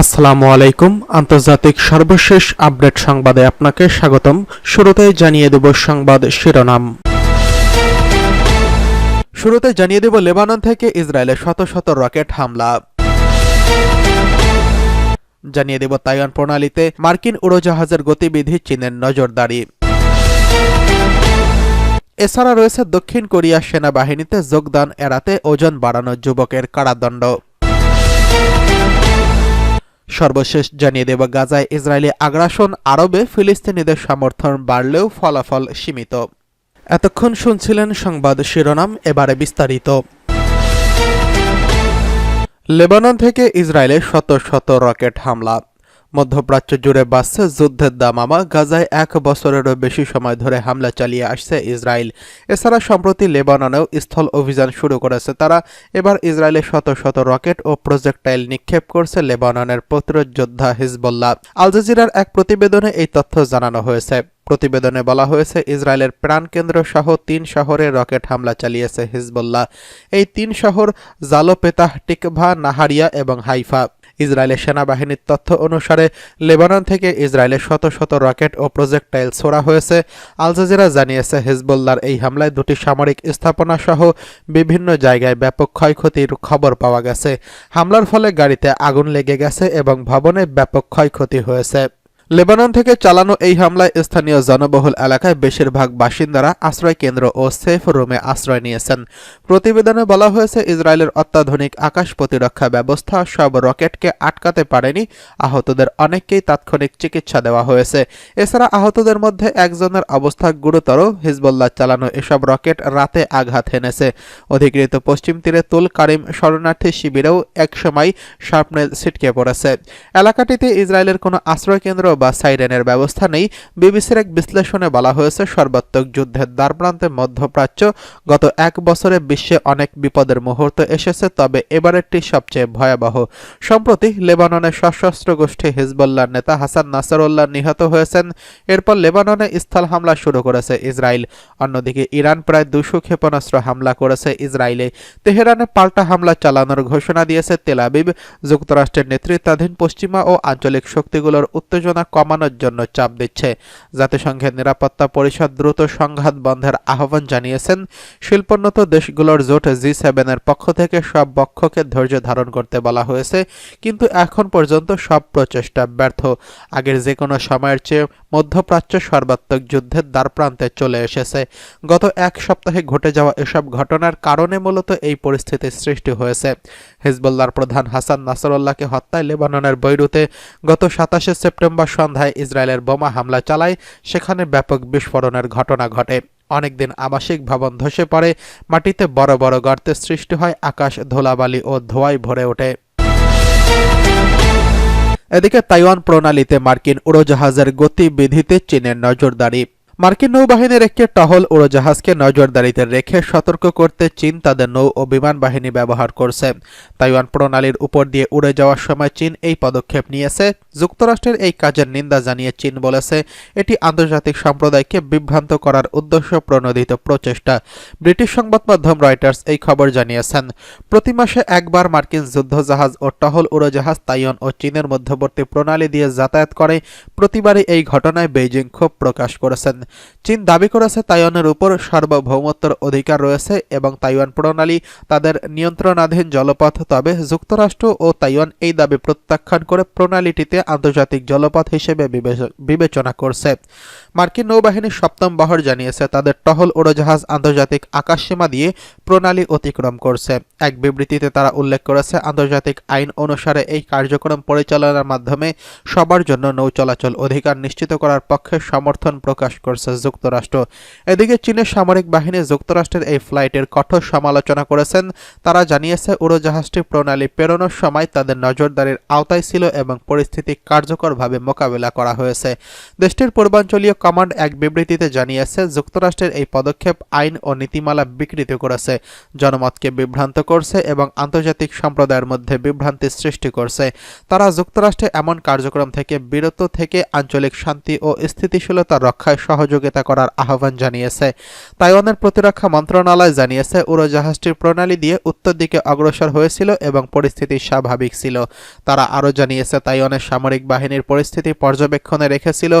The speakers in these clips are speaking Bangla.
আসসালামু আলাইকুম। আন্তর্জাতিক সর্বশেষ আপডেট সংবাদে আপনাকে স্বাগতম। শুরুতেই জানিয়ে দেব সংবাদ শিরোনাম। শুরুতে জানিয়ে দেব লেবানন থেকে ইসরায়েলে শত শত রকেট হামলা। জানিয়ে দেব তাইওয়ান প্রণালীতে মার্কিন উড়োজাহাজের গতিবিধি চীনের নজরদারি। এছাড়া রয়েছে দক্ষিণ কোরিয়া সেনাবাহিনীতে যোগদান এড়াতে ওজন বাড়ানো যুবকের কারাদণ্ড। সর্বশেষ জানিয়ে দেব, গাজায় ইসরায়েলি আগ্রাসন আরবে ফিলিস্তিনিদের সমর্থন বাড়লেও ফলাফল সীমিত। এতক্ষণ শুনছিলেন সংবাদ শিরোনাম, এবারে বিস্তারিত। লেবানন থেকে ইসরায়েলে শত শত রকেট হামলা। মধ্যপ্রাচ্য জুড়ে বাড়ছে যুদ্ধের দামামা গাজায় এক বছরেরও বেশি সময় ধরে হামলা চালিয়ে আসছে ইসরায়েল। এছাড়া সম্প্রতি লেবাননেও স্থল অভিযান শুরু করেছে। তারা এবার ইসরায়েলে শত শত রকেট ও প্রজেক্টাইল নিক্ষেপ করছে লেবাননের প্রতিরোধ যোদ্ধা হিজবুল্লাহ। আল জাজিরার এক প্রতিবেদনে এই তথ্য জানানো হয়েছে। প্রতিবেদনে বলা হয়েছে, ইসরায়েলের প্রাণকেন্দ্র সহ তিন শহরে রকেট হামলা চালিয়েছে হিজবুল্লাহ। এই তিন শহর জালোপেতাহ, টিকভা, নাহারিয়া এবং হাইফা। ইসরায়েলের সেনাবাহিনীর তথ্য অনুসারে, লেবানন থেকে ইসরায়েলের শত শত রকেট ও প্রজেক্টাইল ছোড়া হয়েছে। আল জাজিরা জানিয়েছে হিজবুল্লার এই হামলায় দুটি সামরিক স্থাপনা সহ বিভিন্ন জায়গায় ব্যাপক ক্ষয়ক্ষতির খবর পাওয়া গেছে। হামলার ফলে গাড়িতে আগুন লেগে গেছে এবং ভবনে ব্যাপক ক্ষয়ক্ষতি হয়েছে। লেবানন থেকে চালানো এই হামলায় স্থানীয় জনবহুল এলাকায় বেশিরভাগ বাসিন্দারা আশ্রয় কেন্দ্র ও সেফ রুমে আশ্রয় নিয়েছেন। প্রতিবেদনে বলা হয়েছে, ইসরায়েলের অত্যাধুনিক আকাশ প্রতিরক্ষা ব্যবস্থা সব রকেটকে আটকাতে পারেনি। আহতদের অনেককেই তাৎক্ষণিক চিকিৎসা দেওয়া হয়েছে। এছাড়া আহতদের মধ্যে একজনের অবস্থা গুরুতর। হিজবুল্লাহ চালানো এসব রকেট রাতে আঘাত হেনেছে। অধিকৃত পশ্চিম তীরে তুল কারিম শরণার্থী শিবিরেও একসময় শার্পনেল ছিটকে পড়েছে। এলাকাটিতে ইসরায়েলের কোনো আশ্রয় কেন্দ্র বা সাইরেনের ব্যবস্থা নেই, বিবিসির এক বিশ্লেষণে বলা হয়েছে সর্বাত্মক যুদ্ধের দ্বারপ্রান্তে মধ্যপ্রাচ্য গত এক বছরে বিশ্বে অনেক বিপদের মুহূর্ত এসেছে, তবে এবারেরটি সবচেয়ে ভয়াবহ। সম্প্রতি লেবাননের সশস্ত্র গোষ্ঠী হিজবুল্লাহ নেতা হাসান নাসরুল্লাহ নিহত হয়েছেন, এরপর লেবাননে স্থল হামলা শুরু করেছে ইসরায়েল। অন্যদিকে ইরান প্রায় দুশো ক্ষেপণাস্ত্র হামলা করেছে ইসরায়েলে। তেহরানে পাল্টা হামলা চালানোর ঘোষণা দিয়েছে তেলাবিব যুক্তরাষ্ট্রের নেতৃত্বাধীন পশ্চিমা ও আঞ্চলিক শক্তিগুলোর উত্তেজনা কমানোর জন্য চাপ দিচ্ছে। জাতিসংঘের নিরাপত্তা পরিষদ দ্রুত সংঘাত বন্ধের আহ্বান জানিয়েছেন। শিল্পোন্নত দেশগুলোর জোট জি সেভেনের পক্ষ থেকে সব পক্ষকে ধৈর্য ধারণ করতে বলা হয়েছে, কিন্তু এখন পর্যন্ত সব প্রচেষ্টা ব্যর্থ। আগের যে কোনো সময়ের চেয়ে মধ্যপ্রাচ্য সর্বাত্মক যুদ্ধের দ্বারপ্রান্তে চলে এসেছে। গত এক সপ্তাহে ঘটে যাওয়া এসব ঘটনার কারণে মূলত এই পরিস্থিতির সৃষ্টি হয়েছে। হিজবুল্লাহর প্রধান হাসান নাসরুল্লাহকে হত্যায় লেবাননের বৈরুতে গত সাতাশে সেপ্টেম্বর সন্ধ্যায় ইসরায়েলের বোমা হামলা চালায়, সেখানে ব্যাপক বিস্ফোরণের ঘটনা ঘটে। অনেকদিন আবাসিক ভবন ধসে পড়ে, মাটিতে বড় বড় গর্তের সৃষ্টি হয়, আকাশ ধোলাবালি ও ধোঁয়ায় ভরে ওঠে। এদিকে তাইওয়ান প্রণালীতে মার্কিন উড়োজাহাজের গতিবিধিতে চীনের নজরদারি। মার্কিন নৌবাহিনীর একটি টহল উড়োজাহাজকে নজরদারিতে রেখে সতর্ক করতে চীন তাদের নৌ ও বিমান বাহিনী ব্যবহার করছে। তাইওয়ান প্রণালীর উপর দিয়ে উড়ে যাওয়ার সময় চীন এই পদক্ষেপ নিয়েছে। যুক্তরাষ্ট্রের এই কাজের নিন্দা জানিয়ে চীন বলেছে, এটি আন্তর্জাতিক সম্প্রদায়কে বিভ্রান্ত করার উদ্দেশ্য প্রণোদিত প্রচেষ্টা। ব্রিটিশ সংবাদ মাধ্যম রয়টার্স এই খবর জানিয়েছেন, প্রতি মাসে একবার মার্কিন যুদ্ধজাহাজ ও টহল উড়োজাহাজ তাইওয়ান ও চীনের মধ্যবর্তী প্রণালী দিয়ে যাতায়াত করে। প্রতিবারই এই ঘটনায় বেইজিং ক্ষোভ প্রকাশ করেছেন। চীন দাবি করেছে তাইওয়ানের উপর সার্বভৌমত্বের অধিকার রয়েছে এবং তাইওয়ান প্রণালী তাদের নিয়ন্ত্রণাধীন জলপথ, তবে যুক্তরাষ্ট্র ও তাইওয়ান এই দাবি প্রত্যাখ্যান করে প্রণালীটিতে আন্তর্জাতিক জলপথ হিসেবে বিবেচনা করছে। মার্কিন নৌবাহিনীর সপ্তম বহর জানিয়েছে, তাদের টহল উড়োজাহাজ আন্তর্জাতিক আকাশসীমা দিয়ে প্রণালী অতিক্রম করছে। এক বিবৃতিতে তারা উল্লেখ করেছে, আন্তর্জাতিক আইন অনুসারে এই কার্যক্রম পরিচালনার মাধ্যমে সবার জন্য নৌ চলাচল অধিকার নিশ্চিত করার পক্ষে সমর্থন প্রকাশ করছে যুক্তরাষ্ট্র। এদিকে চীনের সামরিক বাহিনী যুক্তরাষ্ট্রের এই ফ্লাইটের কঠোর সমালোচনা করেছেন। তারা জানিয়েছে, উড়োজাহাজটি প্রণালী পেরোনোর সময় তাদের নজরদারির আওতায় ছিল এবং পরিস্থিতি কার্যকরভাবে মোকাবেলা করা হয়েছে। দেশটির পূর্বাঞ্চলীয় কমান্ড এক বিবৃতিতে জানিয়েছে, যুক্তরাষ্ট্রের এই পদক্ষেপ আইন ও নীতিমালা বিকৃত করেছে, জনমতকে বিভ্রান্ত করছে এবং আন্তর্জাতিক সম্প্রদায়ের মধ্যে বিভ্রান্তি সৃষ্টি করছে। তারা যুক্তরাষ্ট্রে এমন কার্যক্রম থেকে বিরত থেকে আঞ্চলিক শান্তি ও স্থিতিশীলতা রক্ষায় সহযোগিতা সহযোগিতা করার আহ্বান জানিয়েছে। তাইওয়ানের প্রতিরক্ষা মন্ত্রণালয় জানিয়েছে, উড়োজাহাজটির প্রণালী দিয়ে উত্তর দিকে অগ্রসর হয়েছিল এবং পরিস্থিতি স্বাভাবিক ছিল। তারা আরও জানিয়েছে, তাইওয়ানের সামরিক বাহিনীর পরিস্থিতি পর্যবেক্ষণে রেখেছিল।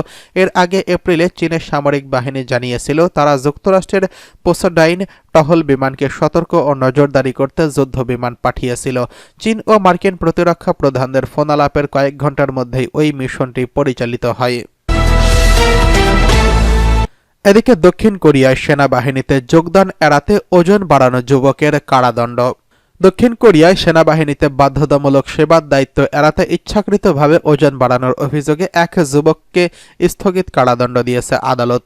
এর আগে এপ্রিলে চীনের সামরিক বাহিনী জানিয়েছিল, তারা যুক্তরাষ্ট্রের পোসোডাইন টহল বিমানকে সতর্ক ও নজরদারি করতে যুদ্ধ বিমান পাঠিয়েছিল। চীন ও মার্কিন প্রতিরক্ষা প্রধানদের ফোনালাপের কয়েক ঘণ্টার মধ্যেই ওই মিশনটি পরিচালিত হয়। এদিকে দক্ষিণ কোরিয়ায় সেনাবাহিনীতে যোগদান এড়াতে ওজন বাড়ানো যুবকের কারাদণ্ড। দক্ষিণ কোরিয়ায় সেনাবাহিনীতে বাধ্যতামূলক সেবার দায়িত্ব এড়াতে ইচ্ছাকৃতভাবে ওজন বাড়ানোর অভিযোগে এক যুবককে স্থগিত কারাদণ্ড দিয়েছে আদালত।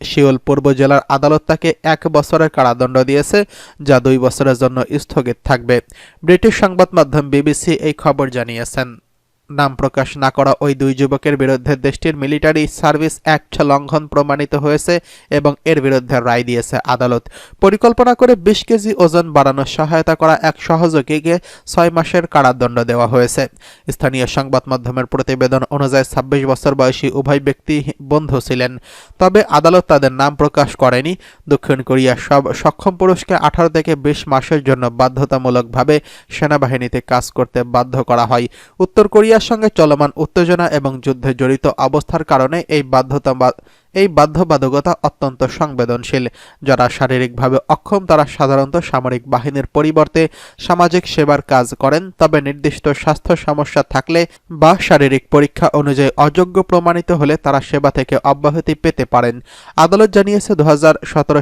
শিওল পূর্ব জেলার আদালত তাকে এক বছরের কারাদণ্ড দিয়েছে, যা দুই বছরের জন্য স্থগিত থাকবে। ব্রিটিশ সংবাদ মাধ্যম বিবিসি এই খবর জানিয়েছেন। নাম প্রকাশ না করা ওই দুই যুবকের বিরুদ্ধে দেশটির মিলিটারি সার্ভিস অ্যাক্ট লঙ্ঘন প্রমাণিত হয়েছে এবং এর বিরুদ্ধে রায় দিয়েছে আদালত। পরিকল্পনা করে বিশ কেজি ওজন বাড়ানোর সহায়তা করা এক সহযোগীকে ছয় মাসের কারাদণ্ড দেওয়া হয়েছে। স্থানীয় সংবাদ মাধ্যমের প্রতিবেদন অনুযায়ী ছাব্বিশ বছর বয়সী উভয় ব্যক্তি বন্ধু ছিলেন। তবে আদালত তাদের নাম প্রকাশ করেনি। দক্ষিণ কোরিয়ার সব সক্ষম পুরুষকে আঠারো থেকে বিশ মাসের জন্য বাধ্যতামূলকভাবে সেনাবাহিনীতে কাজ করতে বাধ্য করা হয়। উত্তর কোরিয়ার সঙ্গে চলমান উত্তেজনা এবং যুদ্ধে জড়িত অবস্থার কারণে এই বাধ্যতা এই বাধ্যবাধকতা অত্যন্ত সংবেদনশীল। যারা শারীরিকভাবে অক্ষম, তারা সাধারণত সামরিক বাহিনীর পরিবর্তে সামাজিক সেবার কাজ করেন, তবে নির্দিষ্ট স্বাস্থ্য সমস্যা থাকলে বা শারীরিক পরীক্ষা অনুযায়ী অযোগ্য প্রমাণিত হলে তারা সেবা থেকে অব্যাহতি পেতে পারেন। আদালত জানিয়েছে দু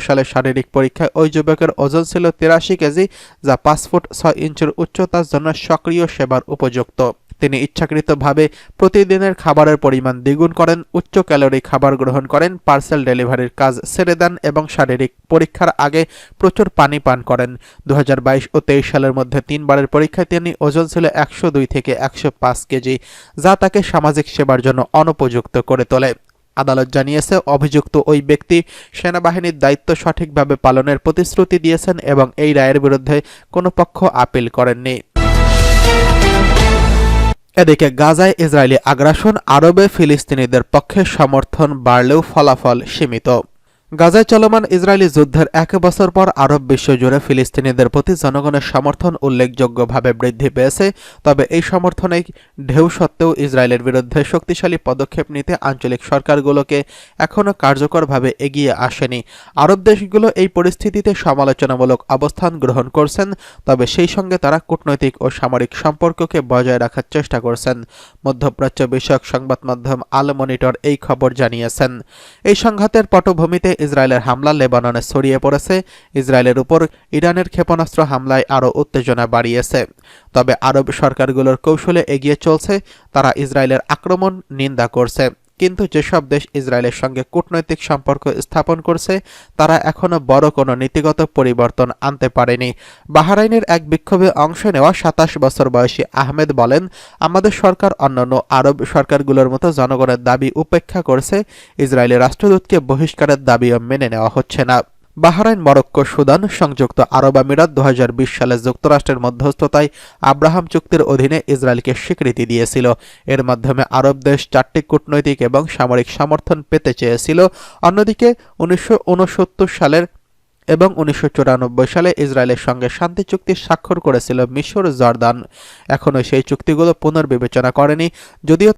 সালে শারীরিক পরীক্ষায় ওই যুবকের ওজন ছিল তিরাশি কেজি, যা পাঁচ ফুট ছয় ইঞ্চের উচ্চতার জন্য সক্রিয় সেবার উপযুক্ত। তিনি ইচ্ছাকৃতভাবে প্রতিদিনের খাবারের পরিমাণ দ্বিগুণ করেন, উচ্চ ক্যালোরি খাবার গ্রহণ করেন, পার্সেল ডেলিভারির কাজ ছেড়ে দেন এবং শারীরিক পরীক্ষার আগে প্রচুর পানি পান করেন। দু হাজার বাইশ ও তেইশ সালের মধ্যে তিনবারের পরীক্ষায় তিনি ওজন ছিল একশো দুই থেকে একশো পাঁচ কেজি, যা তাকে সামাজিক সেবার জন্য অনুপযুক্ত করে তোলে। আদালত জানিয়েছে, অভিযুক্ত ওই ব্যক্তি সেনাবাহিনীর দায়িত্ব সঠিকভাবে পালনের প্রতিশ্রুতি দিয়েছেন এবং এই রায়ের বিরুদ্ধে কোনো পক্ষ আপিল করেননি। এদিকে গাজায় ইসরায়েলি আগ্রাসন আরবে ফিলিস্তিনিদের পক্ষে সমর্থন বাড়লেও ফলাফল সীমিত। গাজায় চলমান ইসরায়েলি যুদ্ধের এক বছর পর আরব বিশ্বজুড়ে ফিলিস্তিনিদের প্রতি জনগণের সমর্থন উল্লেখযোগ্যভাবে বৃদ্ধি পেয়েছে। তবে এই সমর্থনে ঢেউ সত্ত্বেও ইসরায়েলের বিরুদ্ধে শক্তিশালী পদক্ষেপ নিতে আঞ্চলিক সরকারগুলোকে এখনও কার্যকরভাবে এগিয়ে আসেনি। আরব দেশগুলো এই পরিস্থিতিতে সমালোচনামূলক অবস্থান গ্রহণ করছেন, তবে সেই সঙ্গে তারা কূটনৈতিক ও সামরিক সম্পর্ককে বজায় রাখার চেষ্টা করছেন, মধ্যপ্রাচ্য বিষয়ক সংবাদ মাধ্যম আল মনিটর এই খবর জানিয়েছেন। এই সংঘাতের পটভূমিতে ইসরায়েলের হামলা লেবাননে ছড়িয়ে পড়েছে। ইসরায়েলের উপর ইরানের ক্ষেপণাস্ত্র হামলায় আরও উত্তেজনা বাড়িয়েছে। তবে আরব সরকারগুলোর কৌশলে এগিয়ে চলছে, তারা ইসরায়েলের আক্রমণ নিন্দা করছে। কিন্তু যেসব দেশ ইসরায়েলের সঙ্গে কূটনৈতিক সম্পর্ক স্থাপন করছে, তারা এখনও বড় কোনো নীতিগত পরিবর্তন আনতে পারেনি। বাহারাইনের এক বিক্ষোভে অংশ নেওয়া সাতাশ বছর বয়সী আহমেদ বলেন, আমাদের সরকার অন্যান্য আরব সরকারগুলোর মতো জনগণের দাবি উপেক্ষা করছে। ইসরায়েলের রাষ্ট্রদূতকে বহিষ্কারের দাবিও মেনে নেওয়া হচ্ছে না। বাহরাইন, মরক্কো, সুদান, সংযুক্ত আরব আমিরাত দু হাজার বিশ সালে যুক্তরাষ্ট্রের মধ্যস্থতায় আব্রাহাম চুক্তির অধীনে ইসরায়েলকে স্বীকৃতি দিয়েছিল। এর মাধ্যমে আরব দেশ চারটি কূটনৈতিক এবং সামরিক সমর্থন পেতে চেয়েছিল। অন্যদিকে উনিশশো ঊনসত্তর সালের এবং উনিশশো চুরানব্বই সালে ইসরায়েলের সঙ্গে শান্তি চুক্তি স্বাক্ষর করেছিল মিশর জর্দান এখনও সেই চুক্তিগুলো পুনর্বিবেচনা করেনি, যদিও